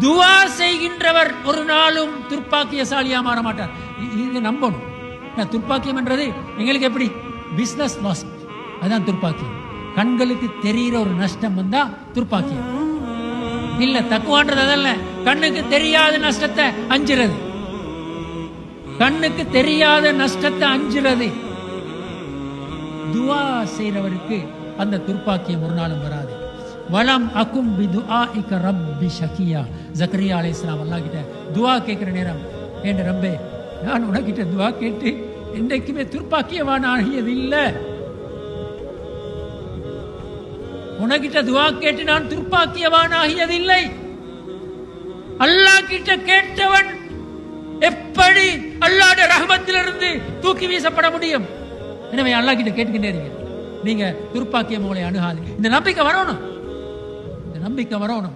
துவா செய்கின்றவர் ஒரு நாளும் துர்ப்பாக்கியசாலியா மாற மாட்டார். இது நம்பணும். ஏன்னா, துர்ப்பாக்கியம் என்றது எங்களுக்கு எப்படி? பிசினஸ் லாஸ் அதான் துர்ப்பாக்கியம். கண்களுக்கு தெரிகிற ஒரு நஷ்டம் வந்தா துர்ப்பாக்கியம். இல்ல தக்குவான்றது அதல்ல. கண்ணுக்கு தெரியாத நஷ்டத்தை அஞ்சுறது. கண்ணுக்கு தெரியாத நஷ்டத்தை அஞ்சுறது. துவா செய்றவருக்கு அந்த துர்ப்பாக்கியம் ஒரு நாளும் வராது. வலம் அக்கும் பி துஆஇக ரப்பி ஷகியா. ஜக்கரியா அலைஹிஸ்ஸலாம் கிட்ட துவா கேட்கிற நேரம் ஏண்ட ரப்பே நான் உனக்கிட்ட துவா கேட்டு என்றைக்குமே துர்ப்பாக்கியவான் ஆகியது உனகிட்ட உனக்கிட்ட துவா கேட்டு நான் துர்ப்பாக்கியவான் ஆகியதில்லை. அல்லா அல்லாஹ் கிட்ட கேட்டவன் எப்படி அல்லாட ரஹமத்திலிருந்து தூக்கி வீசப்பட முடியும்? எனவே அல்லாஹ் கிட்ட கேட்டுக்கிட்டே இருங்க. நீங்க துர்ப்பாக்கியம் உங்களை அணுகாது இந்த நம்பிக்கை வரணும். நம்பிக்கை வரணும்.